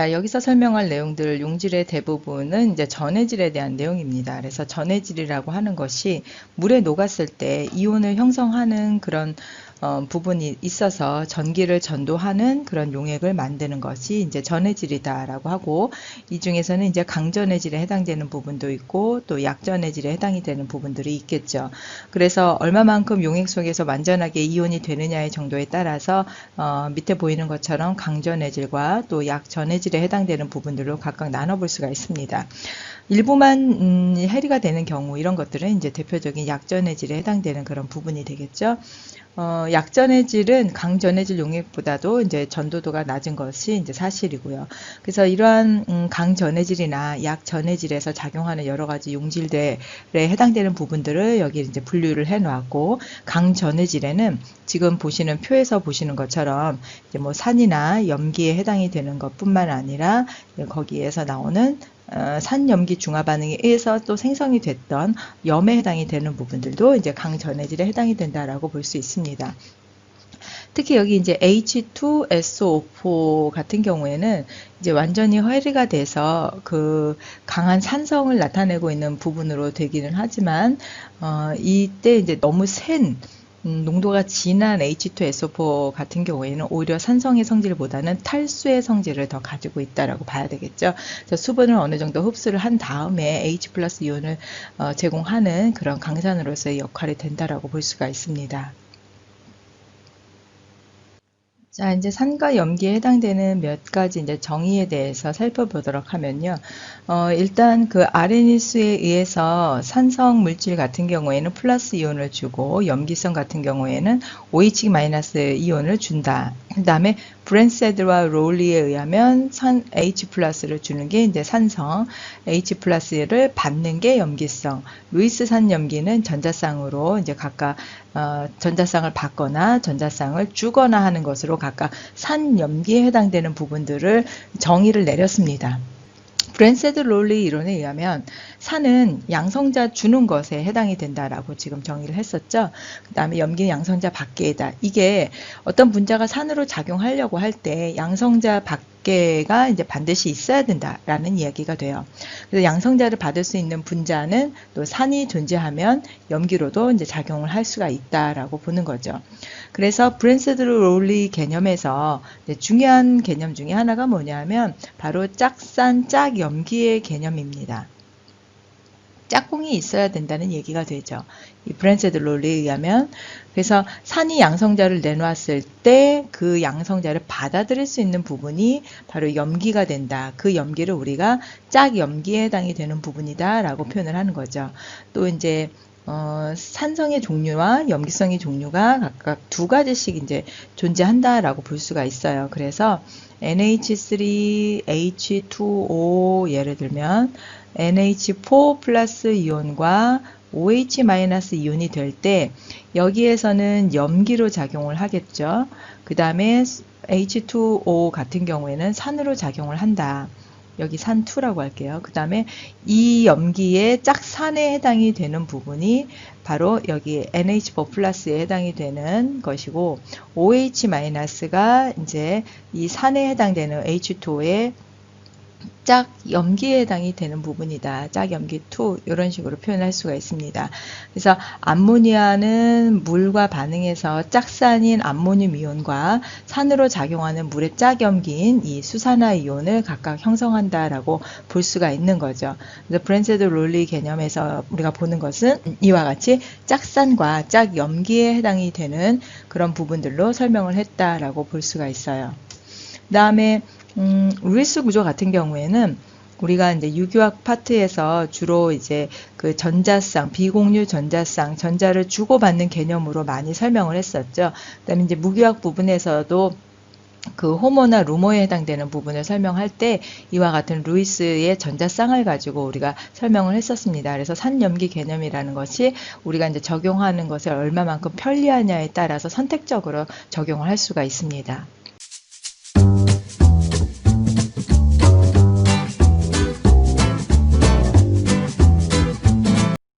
자, 여기서 설명할 내용들 용질의 대부분은 이제 전해질에 대한 내용입니다. 그래서 전해질이라고 하는 것이 물에 녹았을 때 이온을 형성하는 그런 어, 부분이 있어서 전기를 전도하는 그런 용액을 만드는 것이 이제 전해질이다라고 하고 이 중에서는 이제 강전해질에 해당되는 부분도 있고 또 약전해질에 해당이 되는 부분들이 있겠죠. 그래서 얼마만큼 용액 속에서 완전하게 이온이 되느냐의 정도에 따라서 어, 밑에 보이는 것처럼 강전해질과 또 약전해질에 해당되는 부분들로 각각 나눠볼 수가 있습니다. 일부만 음, 해리가 되는 경우 이런 것들은 이제 대표적인 약전해질에 해당되는 그런 부분이 되겠죠. 어, 약전의 질은 강전의 질 용액보다도 이제 전도도가 낮은 것이 이제 사실이고요. 그래서 이러한 음, 강전의 질이나 약전의 질에서 작용하는 여러 가지 용질들에 해당되는 부분들을 여기 이제 분류를 해 놨고 강전의 질에는 지금 보시는 표에서 보시는 것처럼 이제 뭐 산이나 염기에 해당이 되는 것뿐만 아니라 거기에서 나오는 어, 산염기 중화 반응에 의해서 또 생성이 됐던 염에 해당이 되는 부분들도 이제 강전해질에 해당이 된다라고 볼 수 있습니다. 특히 여기 이제 H2SO4 같은 경우에는 이제 완전히 허리가 돼서 그 강한 산성을 나타내고 있는 부분으로 되기는 하지만 어, 이때 이제 너무 센 음, 농도가 진한 H2SO4 같은 경우에는 오히려 산성의 성질보다는 탈수의 성질을 더 가지고 있다라고 봐야 되겠죠. 그래서 수분을 어느 정도 흡수를 한 다음에 H 플러스 이온을 어, 제공하는 그런 강산으로서의 역할이 된다라고 볼 수가 있습니다. 자, 이제 산과 염기에 해당되는 몇 가지 이제 정의에 대해서 살펴보도록 하면요. 어, 일단 그 아레니스에 의해서 산성 물질 같은 경우에는 플러스 이온을 주고 염기성 같은 경우에는 OH 이온을 준다. 그 다음에 브랜세드와 롤리에 의하면 산 H 플러스를 주는 게 이제 산성, H 플러스를 받는 게 염기성, 루이스 산 염기는 전자쌍으로 이제 각각 어, 전자쌍을 받거나 전자쌍을 주거나 하는 것으로 각각 산 염기에 해당되는 부분들을 정의를 내렸습니다. 브랜세드 롤리 이론에 의하면 산은 양성자 주는 것에 해당이 된다라고 지금 정의를 했었죠. 그 다음에 염기는 양성자 밖에다. 이게 어떤 분자가 산으로 작용하려고 할 때 양성자 밖에 가 이제 반드시 있어야 된다라는 이야기가 돼요. 그래서 양성자를 받을 수 있는 분자는 또 산이 존재하면 염기로도 이제 작용을 할 수가 있다라고 보는 거죠. 그래서 브랜세드 롤리 개념에서 중요한 개념 중에 하나가 뭐냐면 바로 짝산 짝염기의 개념입니다. 짝꿍이 있어야 된다는 얘기가 되죠. 이 브랜세드 롤리에 의하면 그래서 산이 양성자를 내놓았을 때 그 양성자를 받아들일 수 있는 부분이 바로 염기가 된다. 그 염기를 우리가 짝 염기에 해당이 되는 부분이다라고 표현을 하는 거죠. 또 이제 어, 산성의 종류와 염기성의 종류가 각각 두 가지씩 이제 존재한다라고 볼 수가 있어요. 그래서 NH3, H2O 예를 들면 NH4 플러스 이온과 OH 마이너스 이온이 될 때 여기에서는 염기로 작용을 하겠죠. 그 다음에 H2O 같은 경우에는 산으로 작용을 한다. 여기 산2라고 할게요. 그 다음에 이 염기의 짝산에 해당이 되는 부분이 바로 여기 NH4 플러스에 해당이 되는 것이고 OH-가 이제 이 산에 해당되는 H2의 짝 염기에 해당이 되는 부분이다. 짝 염기 2 이런 식으로 표현할 수가 있습니다. 그래서 암모니아는 물과 반응해서 짝산인 암모늄 이온과 산으로 작용하는 물의 짝 염기인 이 수산화 이온을 각각 형성한다라고 볼 수가 있는 거죠. 그래서 브랜세드 롤리 개념에서 우리가 보는 것은 이와 같이 짝산과 짝 염기에 해당이 되는 그런 부분들로 설명을 했다라고 볼 수가 있어요. 그 다음에 음, 루이스 구조 같은 경우에는 우리가 이제 유교학 파트에서 주로 이제 그 전자쌍, 비공유 전자쌍, 전자를 주고받는 개념으로 많이 설명을 했었죠. 그 다음에 이제 무교학 부분에서도 그 호모나 루모에 해당되는 부분을 설명할 때 이와 같은 루이스의 전자쌍을 가지고 우리가 설명을 했었습니다. 그래서 산염기 개념이라는 것이 우리가 이제 적용하는 것을 얼마만큼 편리하냐에 따라서 선택적으로 적용을 할 수가 있습니다.